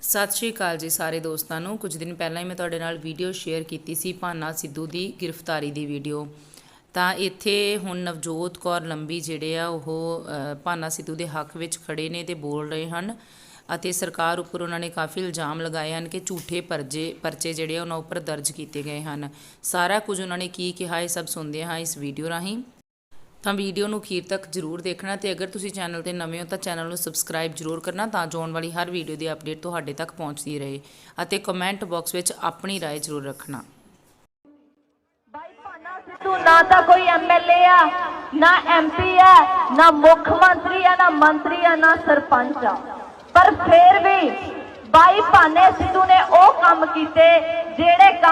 ਸਤਿ ਸ਼੍ਰੀ ਅਕਾਲ ਜੀ ਸਾਰੇ ਦੋਸਤਾਂ ਨੂੰ। ਕੁਝ ਦਿਨ ਪਹਿਲਾਂ ਹੀ ਮੈਂ ਤੁਹਾਡੇ ਨਾਲ ਵੀਡੀਓ ਸ਼ੇਅਰ ਕੀਤੀ ਸੀ ਭਾਨਾ ਸਿੱਧੂ ਦੀ ਗ੍ਰਿਫਤਾਰੀ ਦੀ ਵੀਡੀਓ। ਤਾਂ ਇੱਥੇ ਹੁਣ ਨਵਜੋਤ ਕੌਰ ਲੰਬੀ ਜਿਹੜੇ ਆ, ਉਹ ਭਾਨਾ ਸਿੱਧੂ ਦੇ ਹੱਕ ਵਿੱਚ ਖੜੇ ਨੇ ਤੇ ਬੋਲ ਰਹੇ ਹਨ ਅਤੇ ਸਰਕਾਰ ਉੱਪਰ ਉਹਨਾਂ ਨੇ ਕਾਫੀ ਇਲਜ਼ਾਮ ਲਗਾਏ ਹਨ ਕਿ ਝੂਠੇ ਪਰਜੇ, ਪਰਚੇ ਜਿਹੜੇ ਆ, ਉਹਨਾਂ ਉੱਪਰ ਦਰਜ ਕੀਤੇ ਗਏ ਹਨ। ਸਾਰਾ ਕੁਝ ਉਹਨਾਂ ਨੇ ਕੀ ਕਿਹਾ, ਇਹ ਸਭ ਸੁਣਦੇ ਹਾਂ ਇਸ ਵੀਡੀਓ ਰਾਹੀਂ। ਤਾਂ ਵੀਡੀਓ ਨੂੰ ਅਖੀਰ ਤੱਕ ਜਰੂਰ ਦੇਖਣਾ ਤੇ ਅਗਰ ਤੁਸੀਂ ਚੈਨਲ ਤੇ ਨਵੇਂ ਹੋ ਤਾਂ ਚੈਨਲ ਨੂੰ ਸਬਸਕ੍ਰਾਈਬ ਜਰੂਰ ਕਰਨਾ ਤਾਂ ਜੋ ਆਉਣ ਵਾਲੀ ਹਰ ਵੀਡੀਓ ਦੀ ਅਪਡੇਟ ਤੁਹਾਡੇ ਤੱਕ ਪਹੁੰਚਦੀ ਰਹੇ ਅਤੇ ਕਮੈਂਟ ਬਾਕਸ ਵਿੱਚ ਆਪਣੀ رائے ਜਰੂਰ ਰੱਖਣਾ ਬਾਈ ਭਾਨਾ ਸਿੱਧੂ ਨਾ ਤਾਂ ਕੋਈ ਐਮਐਲਏ ਆ ਨਾ ਐਮਪੀ ਆ ਨਾ ਮੁੱਖ ਮੰਤਰੀ ਆ ਨਾ ਮੰਤਰੀ ਆ ਨਾ ਸਰਪੰਚ ਆ ਪਰ ਫੇਰ ਵੀ ਬਾਈ ਭਾਨੇ ਸਿੱਧੂ ਨੇ ਉਹ ਕੰਮ ਕੀਤੇ ਜਿਹੜੇ ਕੰਮ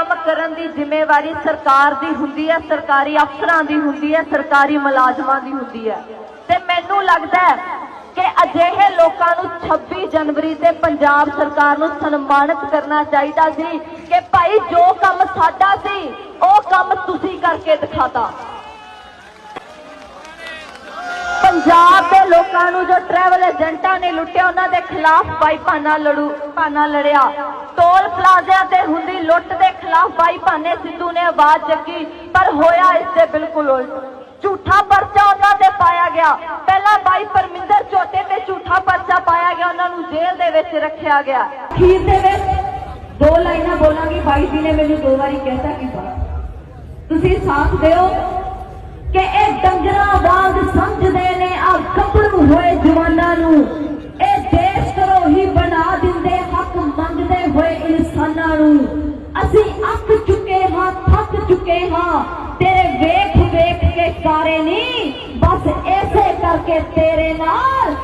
ਕਰਨ ਦੀ ਜ਼ਿੰਮੇਵਾਰੀ ਸਰਕਾਰ ਦੀ ਹੁੰਦੀ ਹੈ, ਸਰਕਾਰੀ ਅਫਸਰਾਂ ਦੀ ਹੁੰਦੀ ਹੈ, ਸਰਕਾਰੀ ਮੁਲਾਜ਼ਮਾਂ ਦੀ ਹੁੰਦੀ ਹੈ। ਤੇ ਮੈਨੂੰ ਲੱਗਦਾ ਹੈ ਕਿ ਅਜਿਹੇ ਲੋਕਾਂ ਨੂੰ 26 ਜਨਵਰੀ ਤੇ ਪੰਜਾਬ ਸਰਕਾਰ ਨੂੰ ਸਨਮਾਨਿਤ ਕਰਨਾ ਚਾਹੀਦਾ ਸੀ ਕਿ ਭਾਈ ਜੋ ਕੰਮ ਸਾਡਾ ਸੀ, ਉਹ ਕੰਮ ਤੁਸੀਂ ਕਰਕੇ ਦਿਖਾਤਾ। ਪੰਜਾਬ ਦੇ ਲੋਕਾਂ ਨੂੰ ਜੋ ਟਰੈਵਲ ਏਜੰਟਾਂ ਨੇ ਲੁੱਟਿਆ, ਉਹਨਾਂ ਦੇ ਖਿਲਾਫ ਭਾਈ ਭਾਨਾ ਲੜੂ ਭਾਨਾ ਲੜਿਆ। ਟੋਲ ਪਲਾਜ਼ਿਆਂ ਤੇ ਹੁੰਦੀ ਲੁੱਟ ਦੇ ਖਿਲਾਫ ਬਾਈ ਭਾਨੇ ਸਿੱਧੂ ਨੇ ਆਵਾਜ਼ ਚੱਕੀ, ਪਰ ਹੋਇਆ ਇਸ ਦੇ ਬਿਲਕੁਲ ਉਲਟ। ਝੂਠਾ ਪਰਚਾ ਉਹਨਾਂ ਤੇ ਪਾਇਆ ਗਿਆ। ਪਹਿਲਾਂ ਬਾਈ ਪਰਮਿੰਦਰ ਚੋਟੇ ਤੇ ਝੂਠਾ ਪਰਚਾ ਪਾਇਆ ਗਿਆ, ਉਹਨਾਂ ਨੂੰ ਜੇਲ੍ਹ ਦੇ ਵਿੱਚ ਰੱਖਿਆ ਗਿਆ। ਅਖੀਰ ਦੇ ਵਿੱਚ ਦੋ ਲਾਈਨਾਂ ਬੋਲਾਂਗੀ। ਬਾਈ ਜੀ ਨੇ ਮੈਨੂੰ ਦੋ ਵਾਰੀ ਕਹਿਤਾ ਕਿ ਤੁਸੀਂ ਸਾਥ ਦਿਓ। ਨੂੰ ਅਸੀਂ ਅੱਕ ਚੁੱਕੇ ਹਾਂ ਥੱਕ ਚੁੱਕੇ ਹਾਂ। ਤੇਰੇ ਵੇਖ ਵੇਖ ਕੇ ਸਾਰੇ ਨਹੀਂ ਬਸ ਐਸੇ ਕਰਕੇ ਤੇਰੇ ਨਾਲ।